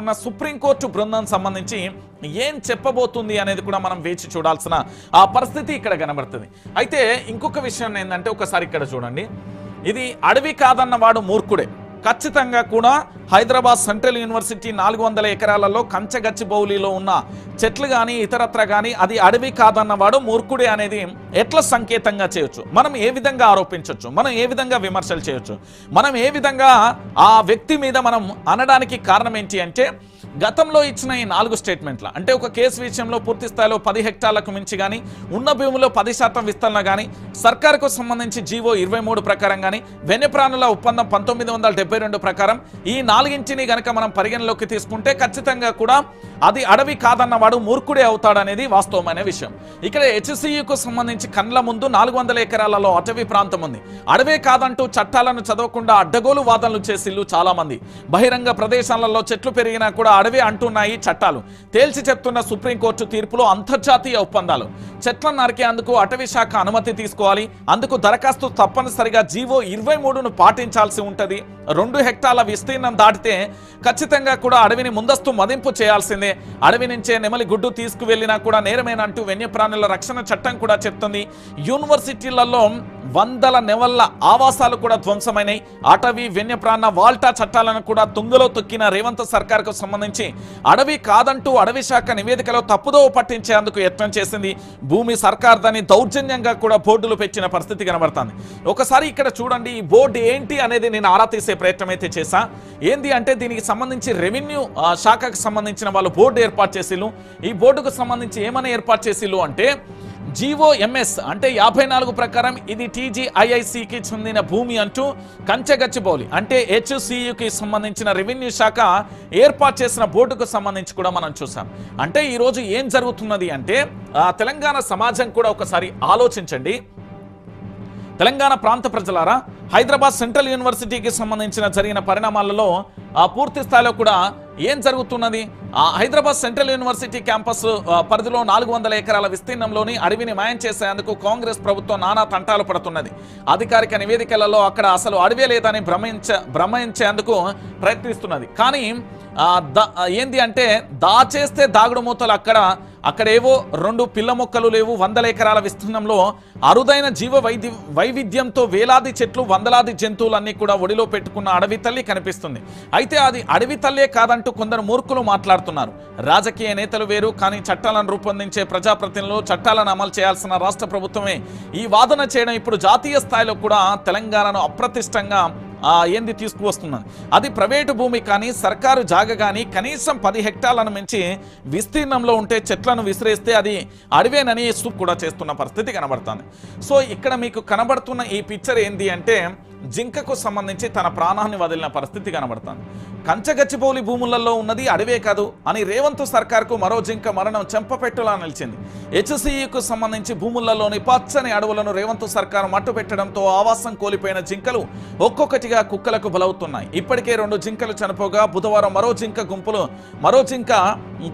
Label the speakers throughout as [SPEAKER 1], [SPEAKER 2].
[SPEAKER 1] ఉన్న సుప్రీంకోర్టు బృందం సంబంధించి ఏం చెప్పబోతుంది అనేది కూడా మనం వేచి చూడాల్సిన ఆ పరిస్థితి ఇక్కడ కనబడుతుంది. అయితే ఇంకొక విషయం ఏంటంటే ఒకసారి ఇక్కడ చూడండి. ఇది అడవి కాదన్న వాడు మూర్ఖుడే. ఖచ్చితంగా కూడా హైదరాబాద్ సెంట్రల్ యూనివర్సిటీ నాలుగు వందల ఎకరాలలో కంచగచ్చి బౌలిలో ఉన్న చెట్లు కానీ ఇతరత్ర కానీ అది అడవి కాదన్నవాడు మూర్ఖుడే అనేది ఎట్లా సంకేతంగా చేయొచ్చు? మనం ఏ విధంగా ఆరోపించవచ్చు మనం ఏ విధంగా విమర్శలు చేయొచ్చు? మనం ఏ విధంగా ఆ వ్యక్తి మీద మనం అనడానికి కారణం ఏంటి అంటే గతంలో ఇచ్చిన ఈ నాలుగు స్టేట్మెంట్ల అంటే ఒక కేసు విషయంలో పూర్తి స్థాయిలో పది హెక్టార్లకు మించి కానీ ఉన్న భూమిలో పది శాతం విస్తరణ కానీ సర్కారుకు సంబంధించి జీవో ఇరవై మూడు ప్రకారం కానీ వెన్యప్రాణుల ఒప్పందం పంతొమ్మిది వందల డెబ్బై రెండు ప్రకారం ఈ నాలుగింటిని గనక మనం పరిగణలోకి తీసుకుంటే ఖచ్చితంగా కూడా అది అడవి కాదన్నవాడు మూర్ఖుడే అవుతాడనేది వాస్తవమైన విషయం. ఇక్కడ హెచ్సియుకు సంబంధించి కండ్ల ముందు నాలుగు వందల ఎకరాలలో అటవీ ప్రాంతం ఉంది. అడవే కాదంటూ చట్టాలను చదవకుండా అడ్డగోలు వాదనలు చేసిల్లు చాలా మంది బహిరంగ ప్రదేశాలలో చెట్లు పెరిగినా కూడా అడవి అంటున్నాయి చట్టాలు. తేల్చి చెప్తున్న సుప్రీంకోర్టు తీర్పులో అంతర్జాతీయ ఒప్పందాలు. చెట్లను నరికేందుకు అటవీ శాఖ అనుమతి తీసుకోవాలి. అందుకు దరఖాస్తు తప్పనిసరిగా జీవో ఇరవై మూడును పాటించాల్సి ఉంటుంది. రెండు హెక్టార్ల విస్తీర్ణం దాటితే ఖచ్చితంగా కూడా అడవిని ముందస్తు మదింపు చేయాల్సిందే. అడవి నుంచే నెమలి గుడ్డు తీసుకువెళ్ళినా కూడా నేరమేనంటూ వన్యప్రాణుల రక్షణ చట్టం కూడా చెప్తుంది. యూనివర్సిటీలలో వందల నెవళ్ళ ఆవాసాలు కూడా ధ్వంసమైనాయి. అటవీ వన్యప్రాణ వాల్టా చట్టాలను కూడా తుంగలో తొక్కిన రేవంత్ సర్కార్కు సంబంధించి అడవి కాదంటూ అడవి శాఖ నివేదికలో తప్పుదోవ పట్టించేందుకు యత్నం చేసింది. భూమి సర్కార్ దాన్ని దౌర్జన్యంగా కూడా బోర్డులు పెట్టిన పరిస్థితి కనబడుతుంది. ఒకసారి ఇక్కడ చూడండి ఈ బోర్డు ఏంటి అనేది నేను ఆరా తీసే ప్రయత్నం అయితే చేశా. ఏంది అంటే దీనికి సంబంధించి రెవెన్యూ శాఖకు సంబంధించిన వాళ్ళు బోర్డు ఏర్పాటు చేసిల్లు ఈ బోర్డుకు సంబంధించి ఏమని ఏర్పాటు చేసిల్లు అంటే జీవోఎంఎస్ అంటే యాభై నాలుగు ప్రకారం ఇది టీజీఐఐసికి చెందిన భూమి అంటూ కంచెగచ్చిబౌలి అంటే హెచ్సియుకి సంబంధించిన రెవెన్యూ శాఖ ఏర్పాటు చేసిన బోర్డుకు సంబంధించి కూడా మనం చూసాం. అంటే ఈరోజు ఏం జరుగుతున్నది అంటే తెలంగాణ సమాజం కూడా ఒకసారి ఆలోచించండి. తెలంగాణ ప్రాంత ప్రజలారా హైదరాబాద్ సెంట్రల్ యూనివర్సిటీకి సంబంధించిన జరిగిన పరిణామాలలో ఆ పూర్తి స్థాయిలో కూడా ఏం జరుగుతున్నది? ఆ హైదరాబాద్ సెంట్రల్ యూనివర్సిటీ క్యాంపస్ పరిధిలో నాలుగు వందల ఎకరాల విస్తీర్ణంలోని అడవిని మాయం చేసేందుకు కాంగ్రెస్ ప్రభుత్వం నానా తంటాలు పడుతున్నది. అధికారిక నివేదికలలో అక్కడ అసలు అడవే లేదని భ్రమించ భ్రమించేందుకు ప్రయత్నిస్తున్నది. కానీ ఏంది అంటే దాచేస్తే దాగుడు మూతలు అక్కడ అక్కడేవో రెండు పిల్ల మొక్కలు లేవు వందల ఎకరాల విస్తీర్ణంలో అరుదైన జీవ వైద్య వైవిధ్యంతో వేలాది చెట్లు వందలాది జంతువులన్నీ కూడా ఒడిలో పెట్టుకున్న అడవి తల్లి కనిపిస్తుంది. అయితే అది అడవి తల్లే కాదంటూ కొందరు మూర్ఖులు మాట్లాడుతున్నారు. రాజకీయ నేతలు వేరు కానీ చట్టాలను రూపొందించే ప్రజాప్రతినిధులు చట్టాలను అమలు చేయాల్సిన రాష్ట్ర ప్రభుత్వమే. ఈ వాదన చేయడం ఇప్పుడు జాతీయ స్థాయిలో కూడా తెలంగాణను అప్రతిష్టంగా ఏంది తీసుకువస్తున్నాను అది ప్రైవేటు భూమి కానీ సర్కారు జాగ కానీ కనీసం పది హెక్టార్లను మించి విస్తీర్ణంలో ఉంటే చెట్లను విసిరేస్తే అది అడివేనని సూప్ కూడా చేస్తున్న పరిస్థితి కనబడుతుంది. సో ఇక్కడ మీకు కనబడుతున్న ఈ పిక్చర్ ఏంది అంటే జింకకు సంబంధించి తన ప్రాణాన్ని వదిలిన పరిస్థితి కనబడుతుంది. కంచగచ్చిబౌలి భూములలో ఉన్నది అడవే కాదు అని రేవంత్ సర్కార్కు మరో జింక మరణం చెంపపెట్టులా నిలిచింది. హెచ్సిఈకు సంబంధించి భూములలోని పచ్చని అడవులను రేవంత్ సర్కారు మట్టుపెట్టడంతో ఆవాసం కోల్పోయిన జింకలు ఒక్కొక్కటిగా కుక్కలకు బలవుతున్నాయి. ఇప్పటికే రెండు జింకలు చనిపోగా బుధవారం మరో జింక గుంపులు మరో జింక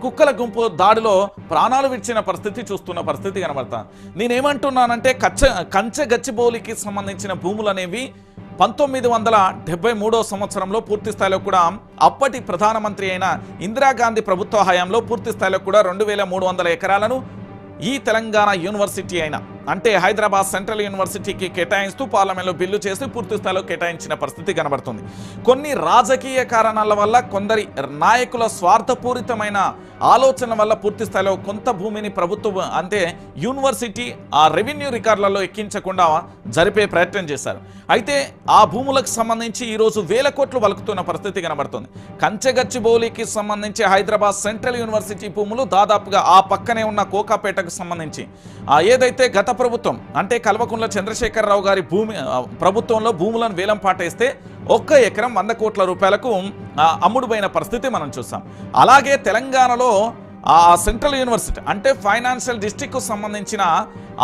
[SPEAKER 1] కుక్కల గుంపు దాడిలో ప్రాణాలు విడిచిన పరిస్థితి చూస్తున్న పరిస్థితి కనబడతాను నేనేమంటున్నానంటే కచ్చ కంచె గచ్చిబౌలికి సంబంధించిన భూములు అనేవి పంతొమ్మిది వందల డెబ్బై మూడో సంవత్సరంలో పూర్తి స్థాయిలో కూడా అప్పటి ప్రధానమంత్రి అయిన ఇందిరాగాంధీ ప్రభుత్వ హయాంలో పూర్తి స్థాయిలో కూడా రెండు వేల మూడు వందల ఎకరాలను ఈ తెలంగాణ యూనివర్సిటీ అయిన అంటే హైదరాబాద్ సెంట్రల్ యూనివర్సిటీకి కేటాయిస్తూ పార్లమెంట్లో బిల్లు చేసి పూర్తి స్థాయిలో కేటాయించిన పరిస్థితి కనబడుతుంది. కొన్ని రాజకీయ కారణాల వల్ల కొందరి నాయకుల స్వార్థపూరితమైన ఆలోచన వల్ల పూర్తి స్థాయిలో కొంత భూమిని ప్రభుత్వం అంటే యూనివర్సిటీ ఆ రెవెన్యూ రికార్డులలో ఎక్కించకుండా జరిపే ప్రయత్నం చేశారు. అయితే ఆ భూములకు సంబంధించి ఈరోజు వేల కోట్లు వలుకుతున్న పరిస్థితి కనబడుతుంది. కంచెగచ్చిబౌలికి సంబంధించి హైదరాబాద్ సెంట్రల్ యూనివర్సిటీ భూములు దాదాపుగా ఆ పక్కనే ఉన్న కోకాపేటకు సంబంధించి. ఏదైతే గత ప్రభుత్వం అంటే కల్వకుంట్ల చంద్రశేఖరరావు గారి భూమి ప్రభుత్వంలో భూములను వేలం పాటేస్తే ఒక్క ఎకరం వంద కోట్ల రూపాయలకు అమ్ముడుపోయిన పరిస్థితి మనం చూసాం. అలాగే తెలంగాణలో ఆ సెంట్రల్ యూనివర్సిటీ అంటే ఫైనాన్షియల్ డిస్టిక్కు సంబంధించిన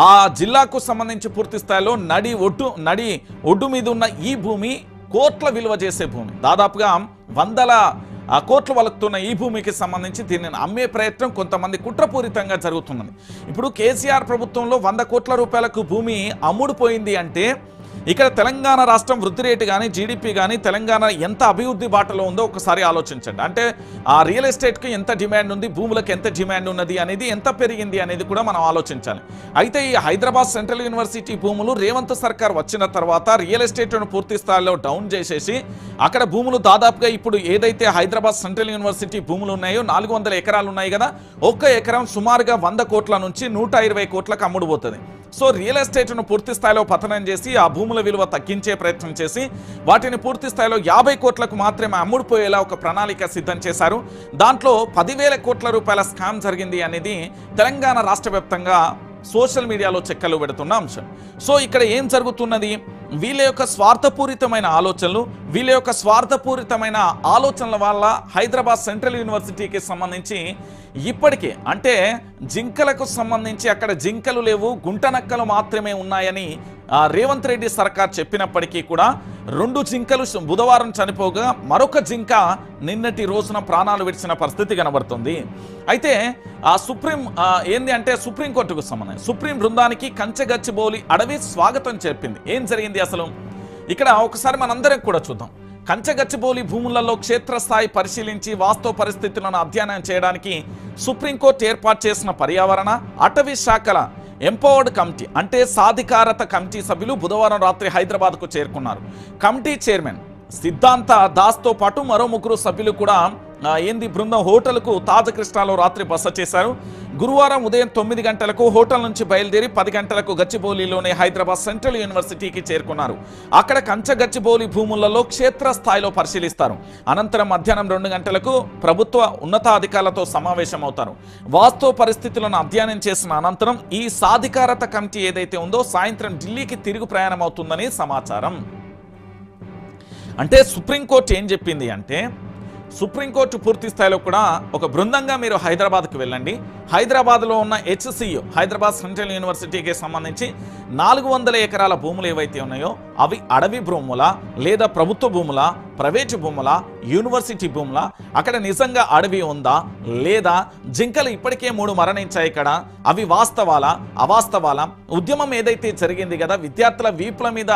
[SPEAKER 1] ఆ జిల్లాకు సంబంధించి పూర్తి స్థాయిలో నడి ఒడ్డు నడి ఒడ్డు మీద ఉన్న ఈ భూమి కోట్ల విలువ చేసే భూమి. దాదాపుగా వందల ఆ కోట్లు వలుకుతున్న ఈ భూమికి సంబంధించి దీనిని అమ్మే ప్రయత్నం కొంతమంది కుట్రపూరితంగా జరుగుతున్నది. ఇప్పుడు కేసీఆర్ ప్రభుత్వంలో వంద కోట్ల రూపాయలకు భూమి అమ్ముడుపోయింది అంటే ఇక్కడ తెలంగాణ రాష్ట్రం వృద్ధి రేటు కానీ జీడిపి కానీ తెలంగాణ ఎంత అభివృద్ధి బాటలో ఉందో ఒకసారి ఆలోచించండి. అంటే ఆ రియల్ ఎస్టేట్కి ఎంత డిమాండ్ ఉంది భూములకు ఎంత డిమాండ్ ఉన్నది అనేది ఎంత పెరిగింది అనేది కూడా మనం ఆలోచించాలి. అయితే ఈ హైదరాబాద్ సెంట్రల్ యూనివర్సిటీ భూములు రేవంత్ సర్కార్ వచ్చిన తర్వాత రియల్ ఎస్టేట్ను పూర్తి స్థాయిలో డౌన్ చేసేసి అక్కడ భూములు దాదాపుగా ఇప్పుడు ఏదైతే హైదరాబాద్ సెంట్రల్ యూనివర్సిటీ భూములు ఉన్నాయో నాలుగు వందల ఎకరాలు ఉన్నాయి కదా ఒక్క ఎకరం సుమారుగా వంద కోట్ల నుంచి నూట ఇరవై కోట్లకు అమ్ముడుపోతుంది. సో రియల్ ఎస్టేట్ను పూర్తి స్థాయిలో పతనం చేసి ఆ భూముల విలువ తగ్గించే ప్రయత్నం చేసి వాటిని పూర్తి స్థాయిలో యాభై కోట్లకు మాత్రమే అమ్ముడుపోయేలా ఒక ప్రణాళిక సిద్ధం చేశారు. దాంట్లో పదివేల కోట్ల రూపాయల స్కామ్ జరిగింది అనేది తెలంగాణ రాష్ట్ర సోషల్ మీడియాలో చెక్కలు పెడుతున్న అంశం. సో ఇక్కడ ఏం జరుగుతున్నది? వీళ్ళ యొక్క స్వార్థపూరితమైన ఆలోచనలు వీళ్ళ యొక్క స్వార్థపూరితమైన ఆలోచనల వల్ల హైదరాబాద్ సెంట్రల్ యూనివర్సిటీకి సంబంధించి ఇప్పటికే అంటే జింకలకు సంబంధించి అక్కడ జింకలు లేవు గుంటనక్కలు మాత్రమే ఉన్నాయని రేవంత్ రెడ్డి సర్కార్ చెప్పినప్పటికీ కూడా రెండు జింకలు బుధవారం చనిపోగా మరొక జింక నిన్నటి రోజున ప్రాణాలు విడిచిన పరిస్థితి కనబడుతుంది. అయితే ఆ సుప్రీం ఏంది అంటే సుప్రీంకోర్టుకు సంబంధం సుప్రీం బృందానికి కంచెగచ్చిబౌలి అడవి స్వాగతం చెప్పింది ఏం జరిగింది అసలు? ఇక్కడ ఒకసారి మనందరం కూడా చూద్దాం. కంచగచ్చిబౌలి భూములలో క్షేత్రస్థాయి పరిశీలించి వాస్తవ పరిస్థితులను అధ్యయనం చేయడానికి సుప్రీంకోర్టు ఏర్పాటు చేసిన పర్యావరణ అటవీ శాఖల ఎంపవర్డ్ కమిటీ అంటే సాధికారత కమిటీ సభ్యులు బుధవారం రాత్రి హైదరాబాద్కు చేరుకున్నారు. కమిటీ చైర్మన్ సిద్ధాంత దాస్తో పాటు మరో ముగ్గురు సభ్యులు కూడా ఏంది బృందం హోటల్కు తాజకృష్ణలో రాత్రి బస చేశారు? గురువారం ఉదయం తొమ్మిది గంటలకు హోటల్ నుంచి బయలుదేరి పది గంటలకు గచ్చిబౌలిలోని హైదరాబాద్ సెంట్రల్ యూనివర్సిటీకి చేరుకున్నారు. అక్కడ కంచ గచ్చిబౌలి భూములలో క్షేత్రస్థాయిలో పరిశీలిస్తారు. అనంతరం మధ్యాహ్నం రెండు గంటలకు ప్రభుత్వ ఉన్నతాధికారులతో సమావేశమవుతారు. వాస్తవ పరిస్థితులను అధ్యయనం చేసిన అనంతరం ఈ సాధికారత కమిటీ ఏదైతే ఉందో సాయంత్రం ఢిల్లీకి తిరుగు ప్రయాణం అవుతుందని సమాచారం. అంటే సుప్రీంకోర్టు ఏం చెప్పింది అంటే సుప్రీంకోర్టు పూర్తి స్థాయిలో కూడా ఒక బృందంగా మీరు హైదరాబాద్కి వెళ్ళండి. హైదరాబాద్లో ఉన్న హెచ్సియు హైదరాబాద్ సెంట్రల్ యూనివర్సిటీకి సంబంధించి నాలుగు వందల ఎకరాల భూములు ఏవైతే ఉన్నాయో అవి అడవి భూముల లేదా ప్రభుత్వ భూముల? ప్రైవేటు భూముల యూనివర్సిటీ భూముల అక్కడ నిజంగా అడవి ఉందా లేదా జింకలు ఇప్పటికే మూడు మరణించాయి ఇక్కడ అవి వాస్తవాలా అవాస్తవాలా? ఉద్యమం ఏదైతే జరిగింది కదా విద్యార్థుల వీపుల మీద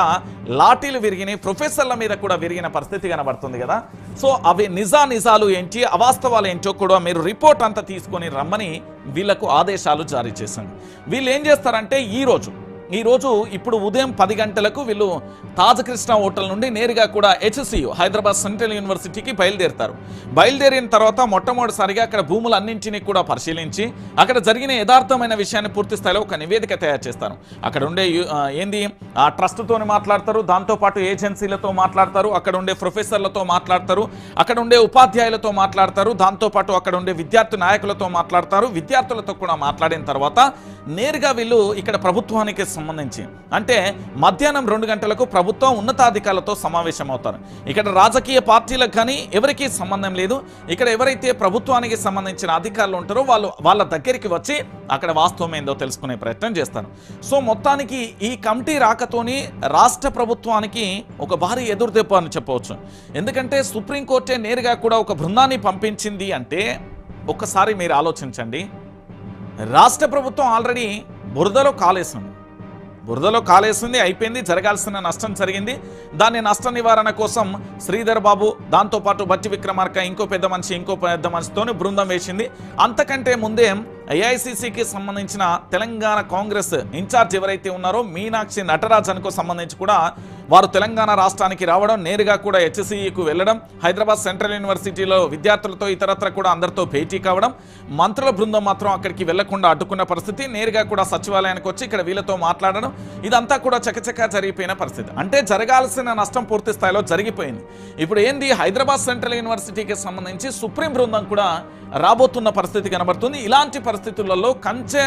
[SPEAKER 1] లాఠీలు విరిగినాయి ప్రొఫెసర్ల మీద కూడా విరిగిన పరిస్థితి కనబడుతుంది కదా. సో అవి నిజా నిజాలు ఏంటి అవాస్తవాలు ఏంటో కూడా మీరు రిపోర్ట్ అంతా తీసుకొని రమ్మని వీళ్ళకు ఆదేశాలు జారీ చేశాను. వీళ్ళు ఏం చేస్తారంటే ఈ ఈరోజు ఇప్పుడు ఉదయం పది గంటలకు వీళ్ళు తాజకృష్ణ హోటల్ నుండి నేరుగా కూడా హెచ్సియు హైదరాబాద్ సెంట్రల్ యూనివర్సిటీకి బయలుదేరుతారు. బయలుదేరిన తర్వాత మొట్టమొదటిసారిగా అక్కడ భూములన్నింటినీ కూడా పరిశీలించి అక్కడ జరిగిన యథార్థమైన విషయాన్ని పూర్తి స్థాయిలో ఒక నివేదిక తయారు చేస్తారు. అక్కడ ఉండే ఏంది? ఆ ట్రస్ట్తో మాట్లాడతారు దాంతోపాటు ఏజెన్సీలతో మాట్లాడతారు అక్కడ ఉండే ప్రొఫెసర్లతో మాట్లాడతారు అక్కడ ఉండే ఉపాధ్యాయులతో మాట్లాడతారు దాంతోపాటు అక్కడ ఉండే విద్యార్థి నాయకులతో మాట్లాడతారు విద్యార్థులతో కూడా మాట్లాడిన తర్వాత నేరుగా వీళ్ళు ఇక్కడ ప్రభుత్వానికి సంబంధించి. అంటే మధ్యాహ్నం రెండు గంటలకు ప్రభుత్వం ఉన్నతాధికారులతో సమావేశం అవుతారు ఇక్కడ రాజకీయ పార్టీలకు కానీ ఎవరికీ సంబంధం లేదు. ఇక్కడ ఎవరైతే ప్రభుత్వానికి సంబంధించిన అధికారులు ఉంటారో వాళ్ళు వాళ్ళ దగ్గరికి వచ్చి అక్కడ వాస్తవం ఏందో తెలుసుకునే ప్రయత్నం చేస్తారు. సో మొత్తానికి ఈ కమిటీ రాకతోని రాష్ట్ర ప్రభుత్వానికి ఒక భారీ ఎదురుదెబ్బ అని చెప్పవచ్చు. ఎందుకంటే సుప్రీంకోర్టే నేరుగా కూడా ఒక బృందాన్ని పంపించింది అంటే ఒక్కసారి మీరు ఆలోచించండి. రాష్ట్ర ప్రభుత్వం ఆల్రెడీ బురదలో కాలేసింది. బురదలో కాలేసింది అయిపోయింది జరగాల్సిన నష్టం జరిగింది. దాని నష్ట నివారణ కోసం శ్రీధర్ బాబు దాంతోపాటు బట్టి విక్రమార్క ఇంకో పెద్ద మనిషి ఇంకో పెద్ద మనిషితోని బృందం వేసింది. అంతకంటే ముందే ఏఐసిసికి సంబంధించిన తెలంగాణ కాంగ్రెస్ ఇన్ఛార్జ్ ఎవరైతే ఉన్నారో మీనాక్షి నటరాజన్కు సంబంధించి కూడా వారు తెలంగాణ రాష్ట్రానికి రావడం నేరుగా కూడా హెచ్సిఈకు వెళ్ళడం హైదరాబాద్ సెంట్రల్ యూనివర్సిటీలో విద్యార్థులతో ఇతరత్ర కూడా అందరితో భేటీ కావడం మంత్రుల బృందం మాత్రం అక్కడికి వెళ్ళకుండా అడ్డుకున్న పరిస్థితి నేరుగా కూడా సచివాలయానికి వచ్చి ఇక్కడ వీళ్ళతో మాట్లాడడం ఇదంతా కూడా చకచకా జరిగిపోయిన పరిస్థితి. అంటే జరగాల్సిన నష్టం పూర్తి స్థాయిలో జరిగిపోయింది. ఇప్పుడు ఏంది? హైదరాబాద్ సెంట్రల్ యూనివర్సిటీకి సంబంధించి సుప్రీం బృందం కూడా రాబోతున్న పరిస్థితి కనబడుతుంది. ఇలాంటి పరిస్థితులలో కంచె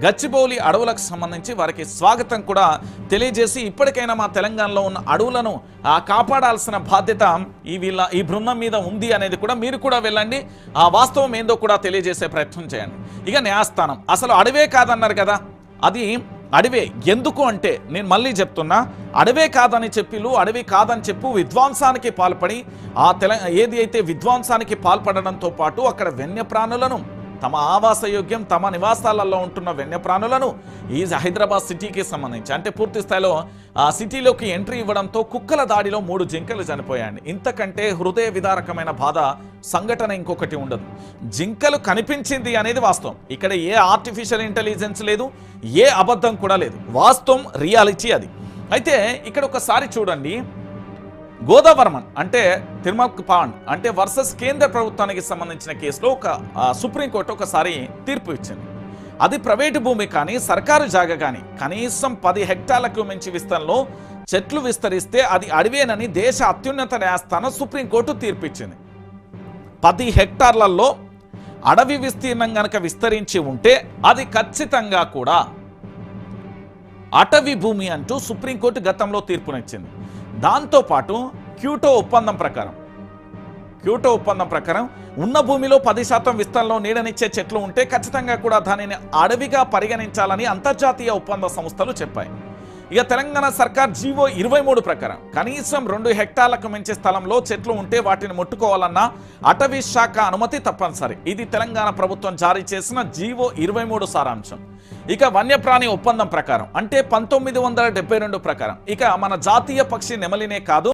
[SPEAKER 1] గచ్చిబౌలి అడవులకు సంబంధించి వారికి స్వాగతం కూడా తెలియజేసి ఇప్పటికైనా మా తెలంగాణలో ఉన్న అడవులను కాపాడాల్సిన బాధ్యత ఈ వీళ్ళ ఈ బృందం మీద ఉంది అనేది కూడా మీరు కూడా వెళ్ళండి. ఆ వాస్తవం ఏందో కూడా తెలియజేసే ప్రయత్నం చేయండి. ఇక న్యాయస్థానం. అసలు అడవే కాదన్నారు కదా? అది అడవే. ఎందుకు అంటే నేను మళ్ళీ చెప్తున్నా అడవే కాదని చెప్పిలు అడవి కాదని చెప్పు విధ్వంసానికి పాల్పడి ఆ తెల ఏది అయితే విధ్వంసానికి పాల్పడడంతో పాటు అక్కడ వన్యప్రాణులను తమ ఆవాస యోగ్యం తమ నివాసాలలో ఉంటున్న వన్యప్రాణులను ఈ హైదరాబాద్ సిటీకి సంబంధించి అంటే పూర్తి స్థాయిలో ఆ సిటీలోకి ఎంట్రీ ఇవ్వడంతో కుక్కల దాడిలో మూడు జింకలు చనిపోయాయండి. ఇంతకంటే హృదయ విదారకమైన బాధ సంఘటన ఇంకొకటి ఉండదు. జింకలు కనిపించింది అనేది వాస్తవం. ఇక్కడ ఏ ఆర్టిఫిషియల్ ఇంటెలిజెన్స్ లేదు ఏ అబద్ధం కూడా లేదు. వాస్తవం రియాలిటీ అది. అయితే ఇక్కడ ఒకసారి చూడండి. గోదావర్మన్ అంటే తిరుమల్ పాండ్ అంటే వర్సెస్ కేంద్ర ప్రభుత్వానికి సంబంధించిన కేసులో ఒక సుప్రీంకోర్టు ఒకసారి తీర్పు ఇచ్చింది. అది ప్రైవేటు భూమి కానీ సర్కారు జాగ కానీ కనీసం పది హెక్టార్లకు మించి విస్తరణలో చెట్లు విస్తరిస్తే అది అడవేనని దేశ అత్యున్నత న్యాయస్థానం సుప్రీంకోర్టు తీర్పు ఇచ్చింది పది హెక్టార్లలో అడవి విస్తీర్ణం కనుక విస్తరించి ఉంటే అది ఖచ్చితంగా కూడా అటవీ భూమి అంటూ సుప్రీంకోర్టు గతంలో తీర్పునిచ్చింది. దాంతోపాటు క్యూటో ఒప్పందం ప్రకారం. క్యూటో ఒప్పందం ప్రకారం ఉన్న భూమిలో పది శాతం విస్తరణలో నీడనిచ్చే చెట్లు ఉంటే ఖచ్చితంగా కూడా దానిని అడవిగా పరిగణించాలని అంతర్జాతీయ ఒప్పంద సంస్థలు చెప్పాయి. ఇక తెలంగాణ సర్కార్ జీవో ఇరవై మూడు ప్రకారం కనీసం రెండు హెక్టార్లకు మించి స్థలంలో చెట్లు ఉంటే వాటిని ముట్టుకోవాలన్న అటవీ శాఖ అనుమతి తప్పనిసరి. ఇది తెలంగాణ ప్రభుత్వం జారీ చేసిన జీవో ఇరవై మూడు సారాంశం. ఇక వన్యప్రాణి ఒప్పందం ప్రకారం అంటే పంతొమ్మిది వందల రెండు ప్రకారం. ఇక మన జాతీయ పక్షి నెమలినే కాదు